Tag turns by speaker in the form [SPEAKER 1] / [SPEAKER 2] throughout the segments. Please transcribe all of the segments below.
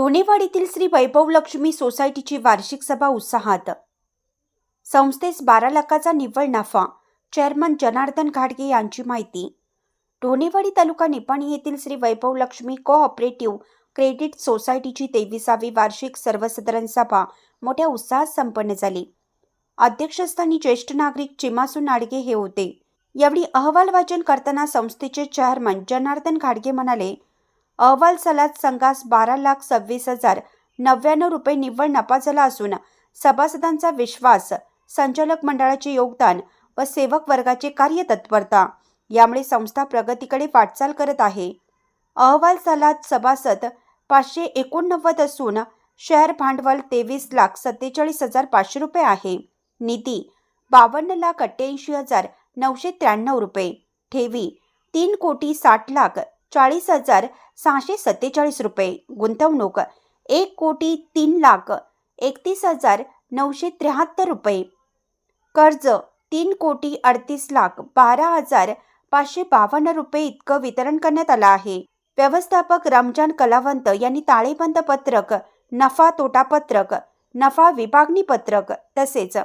[SPEAKER 1] दोनेवाडीतील श्री वैभव लक्ष्मी सोसायटीची वार्षिक सभा उत्साहात. संस्थेस बारा लाखाचा निव्वळ नफा चेअरमन जनार्दन घाटगे यांची माहिती. ढोणेवाडी तालुका निपाणी येथील श्री वैभव लक्ष्मी कोऑपरेटिव्ह क्रेडिट सोसायटीची तेविसावी वार्षिक सर्वसाधारण सभा मोठ्या उत्साहात संपन्न झाली. अध्यक्षस्थानी ज्येष्ठ नागरिक चिमासू नाडगे हे होते. यावेळी अहवाल वाचन करताना संस्थेचे चेअरमन जनार्दन घाडगे म्हणाले अहवाल सलाद संघास बारा लाख सव्वीस हजार नव्याण्णव रुपये निव्वळ नफा झाला असून सभासदांचा विश्वास संचालक मंडळाचे योगदान व सेवक वर्गाचे कार्यतत्परता यामुळे संस्था प्रगतीकडे वाटचाल करत आहे. अहवाल सलाद सभासद पाचशे एकोणनव्वद असून शेअर भांडवल तेवीस लाख सत्तेचाळीस हजार पाचशे रुपये आहे. निधी बावन्न लाख अठ्ठ्याऐंशी हजार नऊशे त्र्याण्णव रुपये. ठेवी तीन कोटी साठ लाख चाळीस हजार सहाशे सत्तेचाळीस रुपये. गुंतवणूक एक कोटी तीन लाख एकतीस हजार नऊशे त्र्याहत्तर रुपये. कर्ज तीन कोटी अडतीस लाख बारा हजार पाचशे बावन्न रुपये इतकं वितरण करण्यात आलं आहे. व्यवस्थापक रमजान कलावंत यांनी ताळेबंद पत्रक नफा तोटा पत्रक नफा विभागणी पत्रक तसेच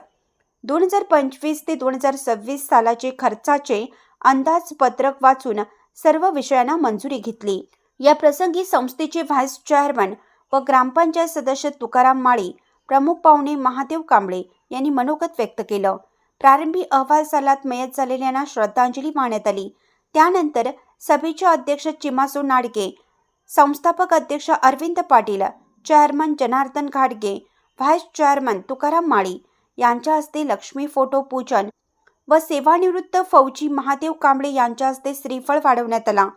[SPEAKER 1] दोन हजार पंचवीस ते दोन हजार सव्वीस सालाचे खर्चाचे अंदाजपत्रक वाचून सर्व विषयांना मंजुरी घेतली. या प्रसंगी संस्थेचे व्हाईस चेअरमन व ग्रामपंचायत सदस्य तुकाराम माळी प्रमुख पाहुणे महादेव कांबळे यांनी मनोगत व्यक्त केलं. प्रारंभी अहवाल सालात मयत झालेल्यांना श्रद्धांजली वाहण्यात आली. त्यानंतर सभेचे अध्यक्ष चिमासो नाडगे संस्थापक अध्यक्ष अरविंद पाटील चेअरमन जनार्दन घाडगे व्हाईस चेअरमन तुकाराम माळी यांच्या हस्ते लक्ष्मी फोटो पूजन व सेवानिवृत्त फौजी महादेव कांबळे यांच्या हस्ते श्रीफळ वाढवण्यात आला.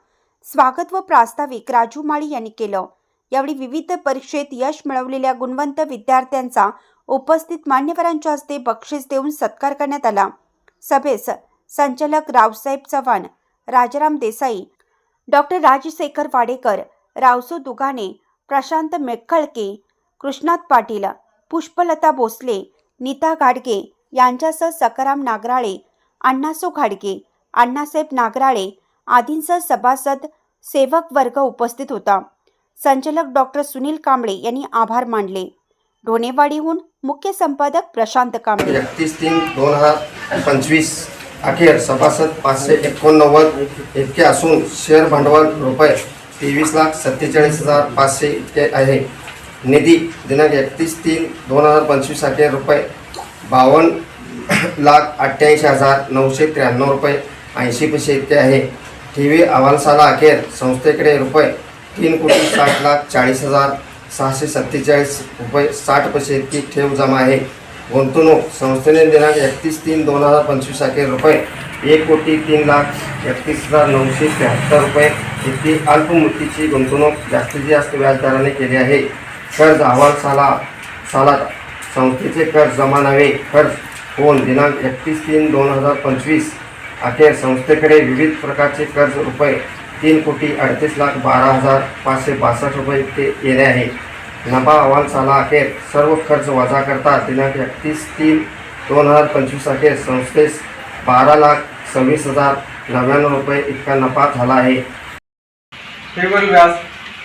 [SPEAKER 1] स्वागत व प्रास्ताविक राजू माळी यांनी केलं. यावेळी विविध परीक्षेत यश मिळवलेल्या गुणवंत विद्यार्थ्यांचा उपस्थित मान्यवरांच्या हस्ते बक्षीस देऊन सत्कार करण्यात आला. सभेस संचालक रावसाहेब चव्हाण राजाराम देसाई डॉक्टर राजशेखर वाडेकर रावसो दुगाने प्रशांत मेक्खळके कृष्णात पाटील पुष्पलता भोसले नीता गाडगे यांच्यासह सकाराम नागराळे अण्णासो घाडगे अण्णासाहेब नागराळे आदींसह सभासद सेवक वर्ग उपस्थित होता. संचालक डॉक्टर सुनील कांबळे यांनी आभार मानले. ढोणेवाडीहून मुख्य संपादक प्रशांत कांबळे.
[SPEAKER 2] एकतीस तीन दोन हजार पंचवीस अखेर सभासद पाचशे एकोणनव्वद इतके असून शेअर भांडवल रुपये तेवीस लाख सत्तेचाळीस हजार पाचशे इतके आहे. निधी दिनांक एकतीस तीन दोन हजार पंचवीस अखेर रुपये बावन्न लाख अठ्ठ्याऐंशी हजार नऊशे त्र्याण्णव रुपये ऐंशी पैसे इतके आहे. टी व्ही अहवालसाला अखेर संस्थेकडे रुपये तीन कोटी साठ लाख चाळीस हजार सहाशे सत्तेचाळीस रुपये साठ पैसे इतकी ठेव जमा आहे. गुंतवणूक संस्थेने दिनांक एकतीस तीन दोन हजार पंचवीस अखेर रुपये एक कोटी तीन लाख एकतीस हजार नऊशे त्र्याहत्तर रुपये इतकी अल्पमुदतीची गुंतवणूक जास्तीत जास्त व्याजदराने केली आहे. कर्ज अहवाल साला सालात संस्थेचे कर्ज जमा नव्हे कर्ज होऊन दिनांक एकतीस तीन दोन हजार पंचवीस. अखेर संस्थेकडे विविध प्रकारचे कर्ज रुपये तीन कोटी अडतीस लाख बारा हजार पाचशे बासष्ट रुपये इतके येणे आहे. नफा अहवाल साला अखेर सर्व खर्च वजा करता दिनांक एकतीस तीन दोन हजार पंचवीस अखेर संस्थेस बारा लाख सव्वीस हजार नव्याण्णव रुपये इतका नफा झाला आहे.
[SPEAKER 3] फेब्रुवारी व्याज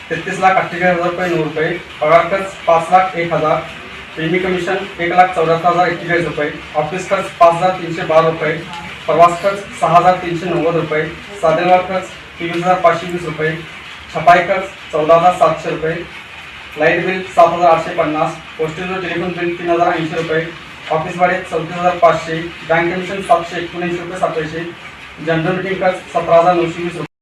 [SPEAKER 3] तेहतीस लाख अठ्ठेचाळीस हजार रुपये नऊ रुपये पगार खर्च पाच लाख एक हजार प्रेमी कमिशन एक लाख चौऱ्याहत्तर हजार एक्केचाळीस रुपये ऑफिस खर्च पाच हजार तीनशे बारा रुपये प्रवास खर्च सहा हजार तीनशे नव्वद रुपये साधनवार खर्च तेवीस हजार पाचशे वीस रुपये छपाई खर्च चौदा हजार सातशे रुपये लाइट बिल सात हजार आठशे पन्नास पोस्टेज व टेलिफोन बिल तीन हजार ऐंशी रुपये ऑफिस भाडे चौतीस हजार पाचशे बँक कमिशन सातशे एकोणऐंशी रुपये सात जनरल मीटिंग खर्च सतरा हजार नऊशे वीस रुपये.